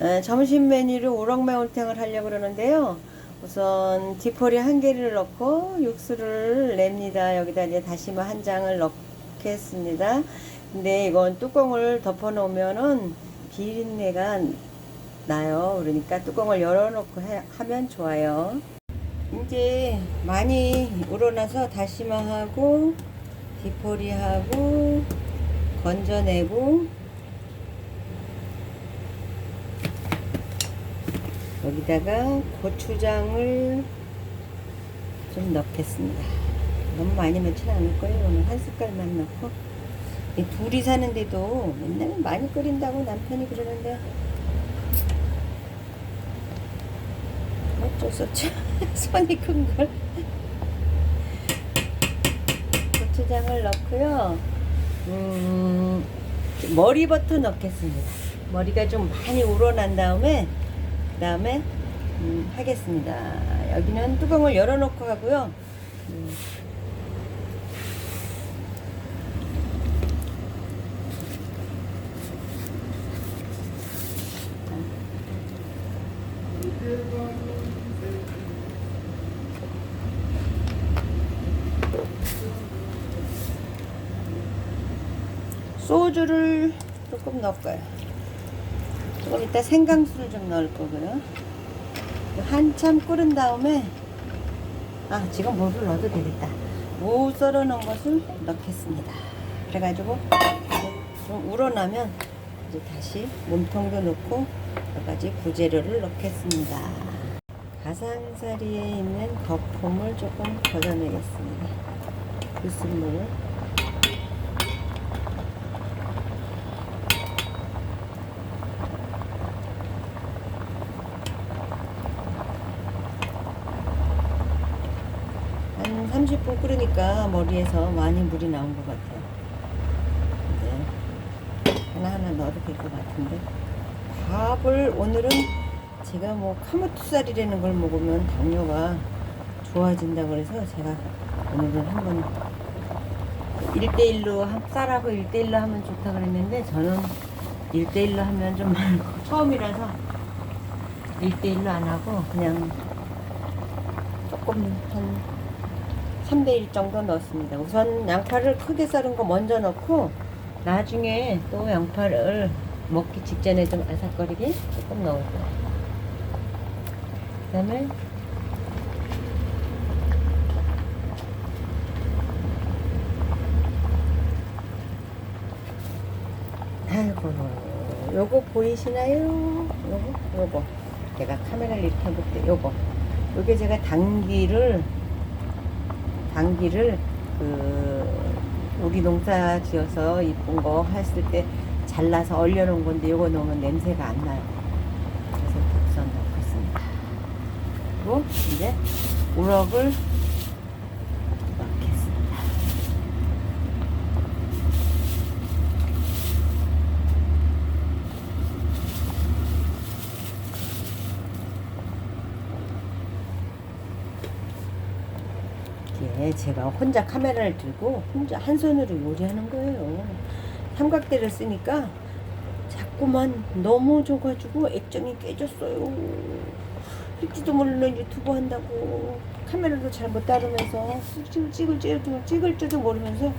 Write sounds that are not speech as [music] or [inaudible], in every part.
에, 점심 메뉴를 우럭 매운탕을 하려고 그러는데요. 우선 디포리 한 개를 넣고 육수를 냅니다. 여기다 이제 다시마 한 장을 넣겠습니다. 근데 이건 뚜껑을 덮어 놓으면은 비린내가 나요. 그러니까 뚜껑을 열어놓고 해- 하면 좋아요. 이제 많이 우러나서 다시마하고 디포리하고 건져내고 여기다가 고추장을 좀 넣겠습니다. 너무 많이 넣진 않을 거예요. 오늘 한 숟갈만 넣고 이 둘이 사는데도 맨날 많이 끓인다고 남편이 그러는데 어쩔 수 없죠. [laughs] 손이 큰 걸. 고추장을 넣고요. 음, 머리부터 넣겠습니다. 머리가 좀 많이 우러난 다음에 그 다음에 음, 하겠습니다. 여기는 뚜껑을 열어놓고 하고요. 음, 소주를 조금 넣을까요? 이따 생강수를 좀 넣을 거고요. 한참 끓은 다음에 아 지금 무를 넣어도 되겠다. 무 썰어 놓은 것을 넣겠습니다. 그래가지고 좀 우러나면 이제 다시 몸통도 넣고 여러 가지 부재료를 넣겠습니다. 가상사리에 있는 거품을 조금 걷어내겠습니다. 불순물을 한 30분 끓으니까 머리에서 많이 물이 나온 것 같아요. 이제 하나하나 넣어도 될 것 같은데. 밥을 오늘은 제가 뭐 카무투살이라는 걸 먹으면 당뇨가 좋아진다고 그래서 제가 오늘은 한번 1대1로 쌀하고 1대1로 하면 좋다 그랬는데 저는 1대1로 하면 좀 [laughs] 처음이라서 1대1로 안 하고 그냥 조금 한 3대1 정도 넣습니다. 우선 양파를 크게 썰은 거 먼저 넣고 나중에 또 양파를 먹기 직전에 좀 아삭거리게 조금 넣을 거예요. 그 다음에 아이고 요거 보이시나요? 요거 요거 제가 카메라를 이렇게 해볼 때 요거 요게 제가 당기를 당기를 그 우리 농사 지어서 이쁜 거 했을 때 잘라서 얼려놓은 건데 요거 넣으면 냄새가 안 나요. 그래서 우선 넣겠습니다. 그리고 이제 우럭을 넣겠습니다. 제가 혼자 카메라를 들고 혼자 한 손으로 요리하는 거예요. 삼각대를 쓰니까 자꾸만 넘어져가지고 액정이 깨졌어요. 읽지도 모르는 유튜브 한다고 카메라도 잘 못 다루면서 찍을 찍을 찍을 찍을 줄도 모르면서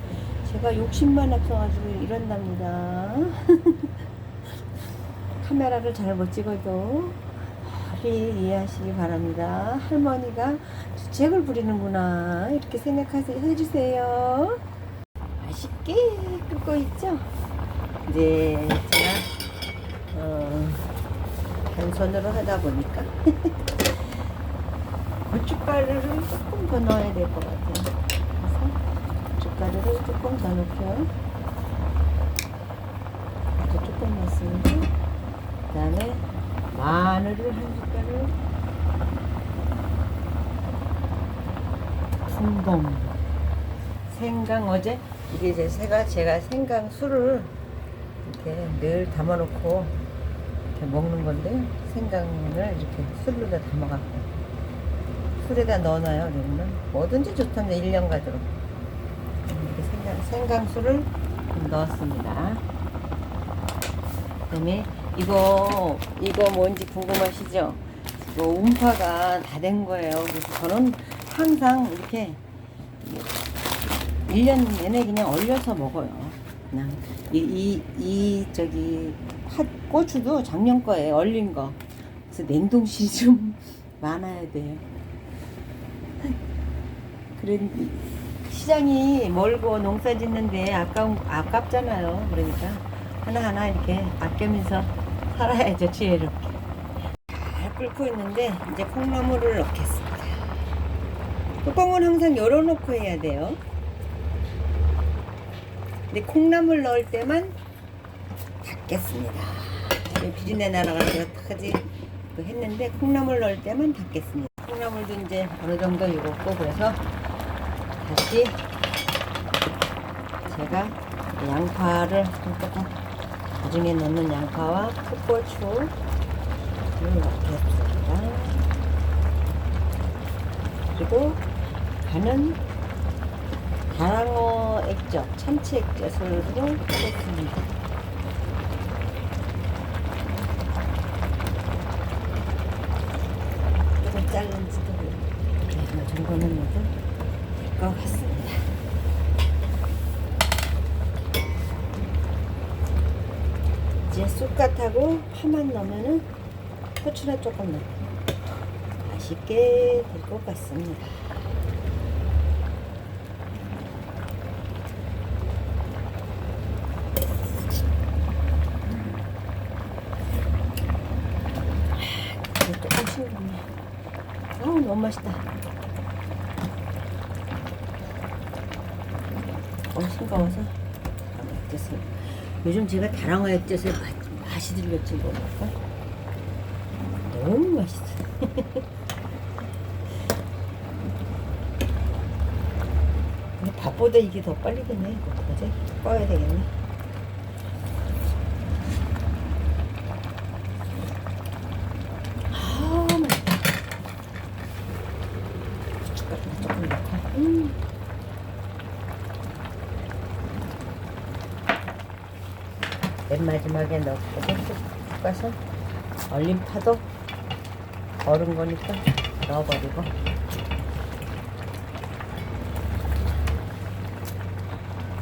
제가 욕심만 앞서가지고 이런답니다. [laughs] 카메라를 잘 못 찍어도 리 이해하시기 바랍니다. 할머니가 주책을 부리는구나 이렇게 생각하세요. 해주세요. 맛있게 끓고 있죠? 이제 제가 어, 한 손으로 하다 보니까 [laughs] 고춧가루를 조금 더 넣어야 될 것 같아요. 그래서 고춧가루를 조금 더 넣고요. 조금 넣습니다. 그 다음에 마늘을 한 숟가락 풍동 생강 어제? 이게 제 제가 제가 생강 술을 이렇게 늘 담아놓고 이렇게 먹는 건데 생강을 이렇게 술로 다 담아갖고 술에다 넣어놔요 그러면 뭐든지 좋답니다 1년 가도록. 이렇게 생강, 생강술을 좀 넣었습니다. 그다음에 이거 이거 뭔지 궁금하시죠? 이거 음파가 다 된 거예요. 그래서 저는 항상 이렇게 1년 내내 그냥 얼려서 먹어요. 그냥 이, 이, 이 저기 팥 고추도 작년 거예요. 얼린 거. 그래서 냉동실이 [laughs] 좀 많아야 돼요. 그래 시장이 멀고 농사 짓는데 아까운 아깝잖아요. 그러니까 하나하나 이렇게 아끼면서 살아야죠 지혜롭게. 잘 끓고 있는데 이제 콩나물을 넣겠습니다. 뚜껑은 항상 열어놓고 해야 돼요. 근데 콩나물 넣을 때만 닫겠습니다. 비린내 날아가서 어떡하지? 그 했는데 콩나물 넣을 때만 닫겠습니다. 콩나물도 이제 어느 정도 익었고 그래서 다시 제가 양파를 조금 나중에 넣는 양파와 풋고추를 넣겠습니다. 그리고 간은 다랑어 액젓, 참치 액젓으로 하겠습니다. 조금 자른지도 네, 이 정도는 넣어도 될 것 같습니다. 이제 쑥갓하고 파만 넣으면은 후추나 조금 넣고 맛있게 될 것 같습니다. 조금 싱겁네. 아우 너무 맛있다. 어 싱거워서 액젓을 요즘 제가 다랑어 액젓을 맛- 맛이 들렸지 뭐랄까 너무 맛있어. [laughs] 근데 밥보다 이게 더 빨리 되네. 이거 어떡하지? 꺼야 되겠네. 아 맛있다. 고춧가루 조금 넣고. 음. 맨 마지막에 넣고 볶아서 얼린 파도 얼은 거니까 넣어버리고.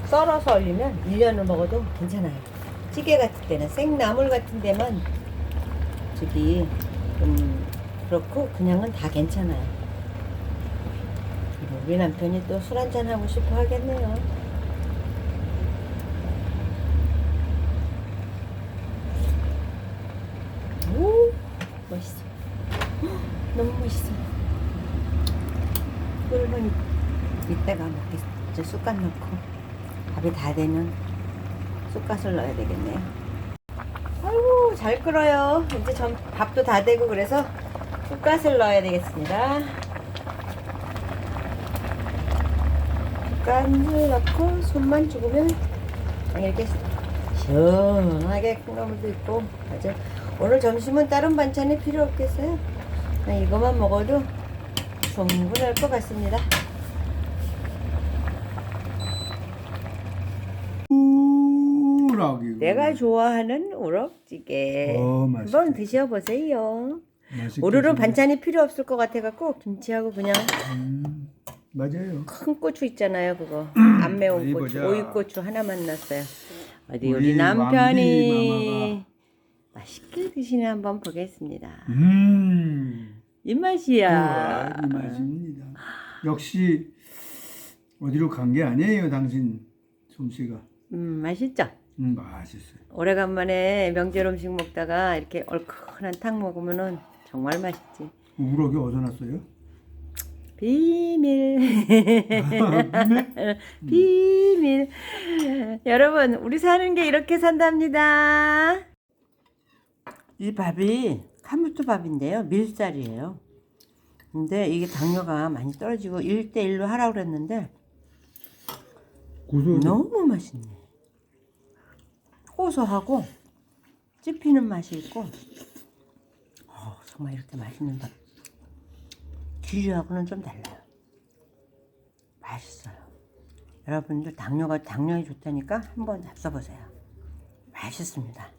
썰어서 얼리면 1년을 먹어도 괜찮아요. 찌개 같은 때는 생나물 같은 데만 저기 좀 그렇고 그냥은 다 괜찮아요. 우리 남편이 또 술 한잔 하고 싶어 하겠네요 오 맛있어 헉, 너무 맛있어 꿀만 이따가 먹겠어 이제 쑥갓 넣고 밥이 다 되면 쑥갓을 넣어야 되겠네요 아이고 잘 끓어요 이제 전 밥도 다 되고 그래서 쑥갓을 넣어야 되겠습니다 쑥갓을 넣고 손만 죽으면 이렇게 시원하게 콩나물도 있고 아주 오늘 점심은 다른 반찬이 필요 없겠어요. 이것만 먹어도 충분할 것 같습니다. 우락이. 내가 좋아하는 우럭찌개 어, 맛있겠다. 한번 드셔보세요. 맛있게 오늘은 반찬이 필요 없을 것 같아갖고 김치하고 그냥 음, 맞아요. 큰 고추 있잖아요 그거 안 매운 고추 보자. 오이고추 하나만 넣었어요. 어디 우리 우리 남편이 왕비 맛있게 드시는 한번 보겠습니다. 음, 입맛이야. 이 맛입니다. 역시 어디로 간 게 아니에요, 당신 솜씨가. 음 맛있죠. 음, 맛있어요. 오래간만에 명절 음식 먹다가 이렇게 얼큰한 탕 먹으면은 정말 맛있지. 우럭이 어디서 났어요? 비밀. [laughs] 비밀. 여러분, 우리 사는 게 이렇게 산답니다. 이 밥이 카무트 밥인데요. 밀쌀이에요. 근데 이게 당뇨가 많이 떨어지고 1대1로 하라고 그랬는데 고소. 너무 맛있네. 고소하고 찝히는 맛이 있고 어, 정말 이렇게 맛있는 밥. 기류하고는 좀 달라요. 맛있어요. 여러분들 당뇨가 당뇨에 좋다니까 한번 잡숴보세요. 맛있습니다.